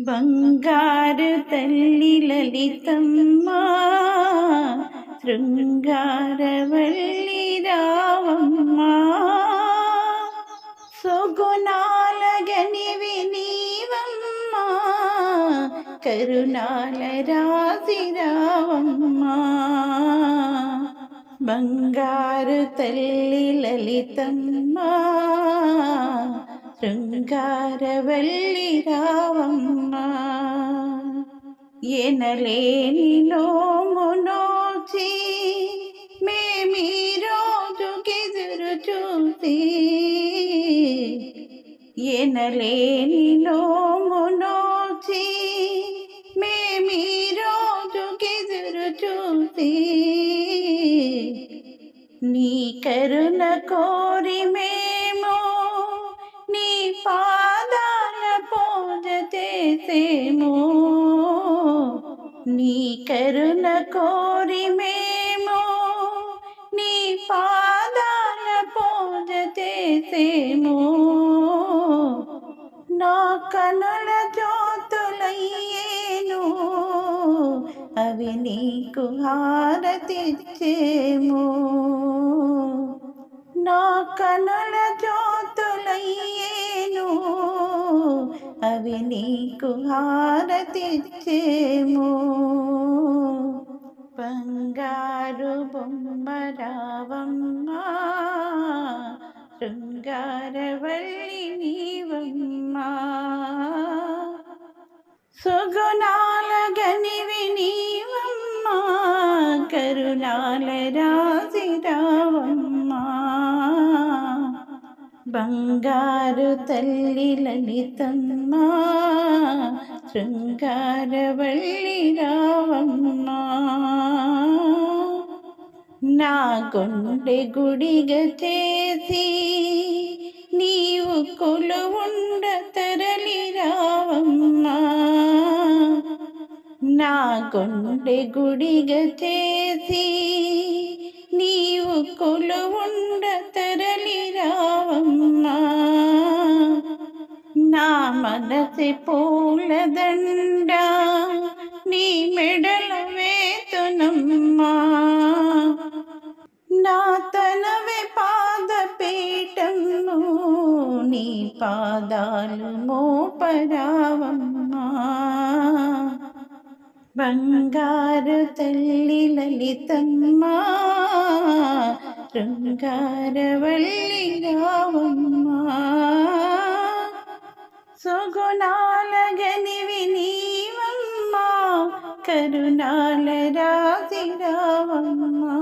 బంగారు తల్లి లలితమ్మ శృంగారవల్లి రావమ్మ. సుగుణాల గనివి నీవమ్మ కరుణాల రాసి రావమ్మ. బంగారు తల్లి లలితమ్మ శృంగారవల్లి రా ఎనలేని నోము నోచి మేమీ రోజుకెదురు చూసి ఎనలేని నోము నోచి మేమీ రోజుకెదురు చూసి నీ కరుణ కోరి మేము నీ పాదాల పూజ చేసేమో. నీ కరుణ కోరి మేము నీ పాదాల పూజ చేసేము. నా కనుల జ్యోతులయ్యేను అవి నీకు హారతిచ్చేము. నా కనుల అవి నీకు హారతిచ్చేము. బంగారు బొమ్మరావమ్మ శృంగారవల్లి నీవమ్మ. సుగుణాల గనివి నీవమ్మ కరుణాల రాజి బంగారు తల్లి లలితమ్మ శృంగారవల్లి రావమ్మ నా గుండె గుడిగ చేసి నీవు కొలువుండ తరలి రావమ్మా నా గుండె గుడిగ చేసి నీవు కొలువుండ మనసి పూలదండ నీ మెడల వేతునమ్మా నా తనవే పాదపీఠము నీ పాదాలు మోపరావమ్మా బంగారు తల్లి లలితమ్మా శృంగారవల్లి రావమ్మా గుణాలగనివి నీవమ్మా. కరుణాల రాజి రావమ్మా.